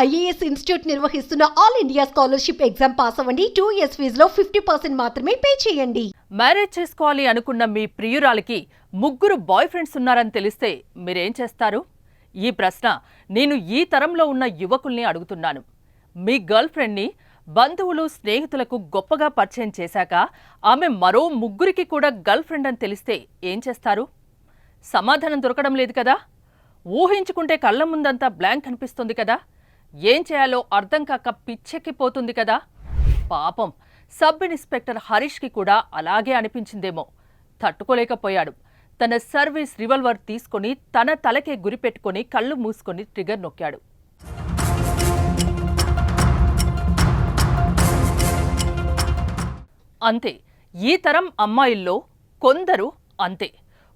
IAS institute నిర్వహిస్తున్న all India scholarship exam pass అవ్వండి. Two years ఫీజులో ఫిఫ్టీ పర్సెంట్ మాత్రమే పే చేయండి. మ్యారేజ్ చేసుకోవాలి అనుకున్న మీ ప్రియురాలికి ముగ్గురు బాయ్ ఫ్రెండ్స్ ఉన్నారని తెలిస్తే మీరేం చేస్తారు? ఈ ప్రశ్న నేను ఈ తరంలో ఉన్న యువకుల్ని అడుగుతున్నాను. మీ గర్ల్ ఫ్రెండ్ని బంధువులు స్నేహితులకు గొప్పగా పరిచయం చేశాక ఆమె మరో ముగ్గురికి కూడా గర్ల్ ఫ్రెండ్ అని తెలిస్తే ఏం చేస్తారు? సమాధానం దొరకడం లేదు కదా? ఊహించుకుంటే కళ్ళ ముందంతా బ్లాంక్ అనిపిస్తుంది కదా? ఏం చేయాలో అర్థం కాక పిచ్చెక్కిపోతుంది కదా? పాపం. సబ్ ఇన్స్పెక్టర్ హరీష్కి కూడా అలాగే అనిపించిందేమో. తట్టుకోలేకపోయాడు. తన సర్వీస్ రివల్వర్ తీసుకొని తన తలకే గురిపెట్టుకొని కళ్ళు మూసుకొని ట్రిగర్ నొక్కాడు. అంతే. ఈ తరం అమ్మాయిల్లో కొందరు అంతే.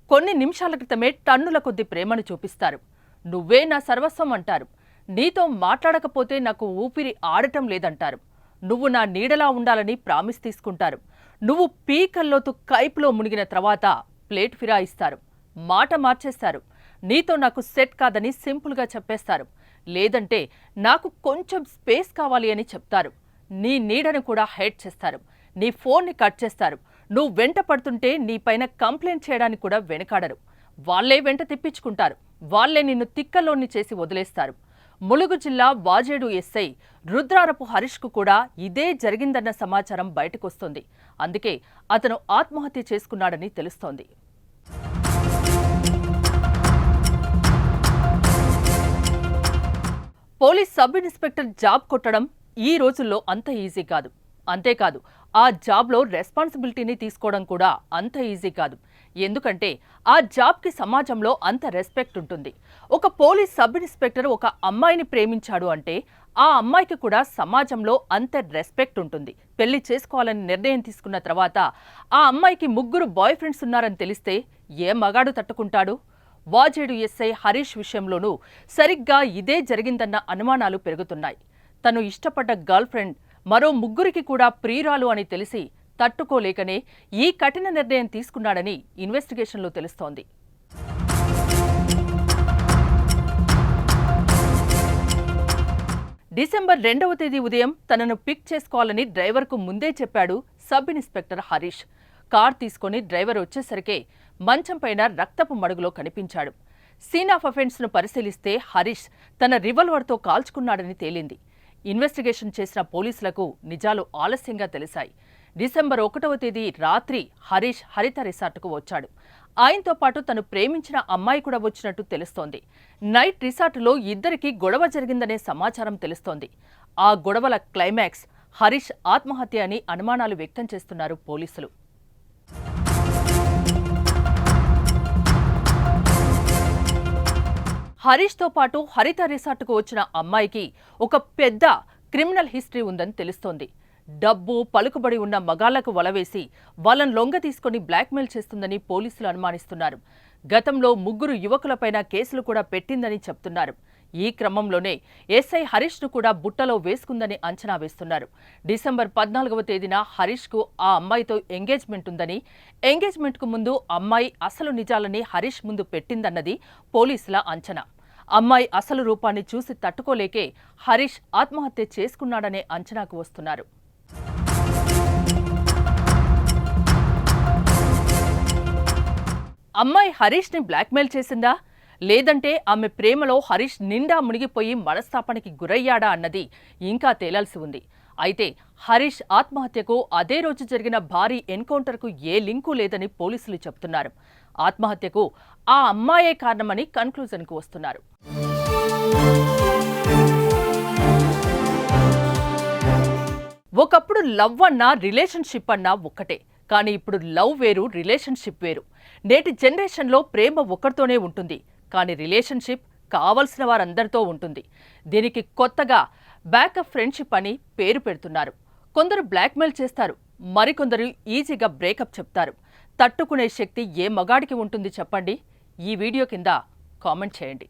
కొన్ని నిమిషాల క్రితమే టన్నుల కొద్ది ప్రేమను చూపిస్తారు. నువ్వే నా సర్వస్వం అంటారు. నీతో మాట్లాడకపోతే నాకు ఊపిరి ఆడటం లేదంటారు. నువ్వు నా నీడలా ఉండాలని ప్రామిస్ తీసుకుంటారు. నువ్వు పీకల్లోతు కైపులో మునిగిన తర్వాత ప్లేట్ ఫిరాయిస్తారు. మాట మార్చేస్తారు. నీతో నాకు సెట్ కాదని సింపుల్గా చెప్పేస్తారు. లేదంటే నాకు కొంచెం స్పేస్ కావాలి అని చెప్తారు. నీ నీడను కూడా హైడ్ చేస్తారు. నీ ఫోన్ని కట్ చేస్తారు. నువ్వు వెంట పడుతుంటే నీపైన కంప్లైంట్ చేయడానికి కూడా వెనకాడరు. వాళ్ళే వెంట తిప్పించుకుంటారు. వాళ్ళే నిన్ను తిక్కలోని చేసి వదిలేస్తారు. ములుగు జిల్లా వాజేడు ఎస్ఐ రుద్రారపు హరీష్కు కూడా ఇదే జరిగిందన్న సమాచారం బయటకొస్తోంది. అందుకే అతను ఆత్మహత్య చేసుకున్నాడని తెలుస్తోంది. పోలీస్ సబ్ ఇన్స్పెక్టర్ జాబ్ కొట్టడం ఈ రోజుల్లో అంత ఈజీ కాదు. అంతేకాదు ఆ జాబ్లో రెస్పాన్సిబిలిటీని తీసుకోవడం కూడా అంత ఈజీ కాదు. ఎందుకంటే ఆ జాబ్కి సమాజంలో అంత రెస్పెక్ట్ ఉంటుంది. ఒక పోలీస్ సబ్ ఇన్స్పెక్టర్ ఒక అమ్మాయిని ప్రేమించాడు అంటే ఆ అమ్మాయికి కూడా సమాజంలో అంత రెస్పెక్ట్ ఉంటుంది. పెళ్ళి చేసుకోవాలని నిర్ణయం తీసుకున్న తర్వాత ఆ అమ్మాయికి ముగ్గురు బాయ్ ఫ్రెండ్స్ ఉన్నారని తెలిస్తే ఏ మగాడు తట్టుకుంటాడు? వాజేడు ఎస్ఐ హరీష్ విషయంలోనూ సరిగ్గా ఇదే జరిగిందన్న అనుమానాలు పెరుగుతున్నాయి. తను ఇష్టపడ్డ గర్ల్ ఫ్రెండ్ మరో ముగ్గురికి కూడా ప్రియురాలు అని తెలిసి తట్టుకోలేకనే ఈ కఠిన నిర్ణయం తీసుకున్నాడని ఇన్వెస్టిగేషన్లో తెలుస్తోంది. డిసెంబర్ రెండవ తేదీ ఉదయం తనను పిక్ చేసుకోవాలని డ్రైవర్కు ముందే చెప్పాడు సబ్ ఇన్స్పెక్టర్ హరీష్. కార్ తీసుకొని డ్రైవర్ వచ్చేసరికే మంచం పైన రక్తపు మడుగులో కనిపించాడు. సీన్ ఆఫ్ అఫెన్స్ను పరిశీలిస్తే హరీష్ తన రివల్వర్తో కాల్చుకున్నాడని తేలింది. ఇన్వెస్టిగేషన్ చేసిన పోలీసులకు నిజాలు ఆలస్యంగా తెలిశాయి. డిసెంబర్ ఒకటవ తేదీ రాత్రి హరీష్ హరిత రిసార్టుకు వచ్చాడు. ఆయనతో పాటు తను ప్రేమించిన అమ్మాయి కూడా వచ్చినట్టు తెలుస్తోంది. నైట్ రిసార్టులో ఇద్దరికి గొడవ జరిగిందనే సమాచారం తెలుస్తోంది. ఆ గొడవల క్లైమాక్స్ హరీష్ ఆత్మహత్య అని అనుమానాలు వ్యక్తం చేస్తున్నారు పోలీసులు. హరీష్తో పాటు హరిత రిసార్ట్కు వచ్చిన అమ్మాయికి ఒక పెద్ద క్రిమినల్ హిస్టరీ ఉందని తెలుస్తోంది. డబ్బు పలుకుబడి ఉన్న మగాళ్ళకు వలవేసి వాళ్ళని లొంగ తీసుకుని బ్లాక్మెయిల్ చేస్తుందని పోలీసులు అనుమానిస్తున్నారు. గతంలో ముగ్గురు యువకులపైన కేసులు కూడా పెట్టిందని చెప్తున్నారు. ఈ క్రమంలోనే ఎస్ఐ హరీష్ను కూడా బుట్టలో వేసుకుందని అంచనా వేస్తున్నారు. డిసెంబర్ పద్నాలుగవ తేదీన హరీష్కు ఆ అమ్మాయితో ఎంగేజ్మెంట్ ఉందని ఎంగేజ్మెంట్కు ముందు అమ్మాయి అసలు నిజాలని హరీష్ ముందు పెట్టిందన్నది పోలీసుల అంచనా. అమ్మాయి అసలు రూపాన్ని చూసి తట్టుకోలేకే హరీష్ ఆత్మహత్య చేసుకున్నాడనే అంచనాకు వస్తున్నారు. అమ్మాయి హరీష్ని బ్లాక్మెయిల్ చేసిందా? లేదంటే ఆమె ప్రేమలో హరీష్ నిండా మునిగిపోయి మనస్తాపానికి గురయ్యాడా అన్నది ఇంకా తేలాల్సి ఉంది. అయితే హరీష్ ఆత్మహత్యకు అదే రోజు జరిగిన భారీ ఎన్కౌంటర్కు ఏ లింకు లేదని పోలీసులు చెబుతున్నారు ఆత్మహత్యకు ఆ అమ్మాయే కారణమని కన్క్లూజన్కు వస్తున్నారు. ఒకప్పుడు లవ్ అన్నా రిలేషన్షిప్ అన్నా ఒక్కటే కానీ ఇప్పుడు లవ్ వేరు రిలేషన్షిప్ వేరు. నేటి జనరేషన్లో ప్రేమ ఒక్కరితోనే ఉంటుంది. కానీ రిలేషన్షిప్ కావలసిన వారందరితో ఉంటుంది. దీనికి కొత్తగా బ్యాకప్ ఫ్రెండ్షిప్ అని పేరు పెడుతున్నారు. కొందరు బ్లాక్మెయిల్ చేస్తారు. మరికొందరు ఈజీగా బ్రేకప్ చెప్తారు. తట్టుకునే శక్తి ఏ మగాడికి ఉంటుంది చెప్పండి? ఈ వీడియో కింద కామెంట్ చేయండి.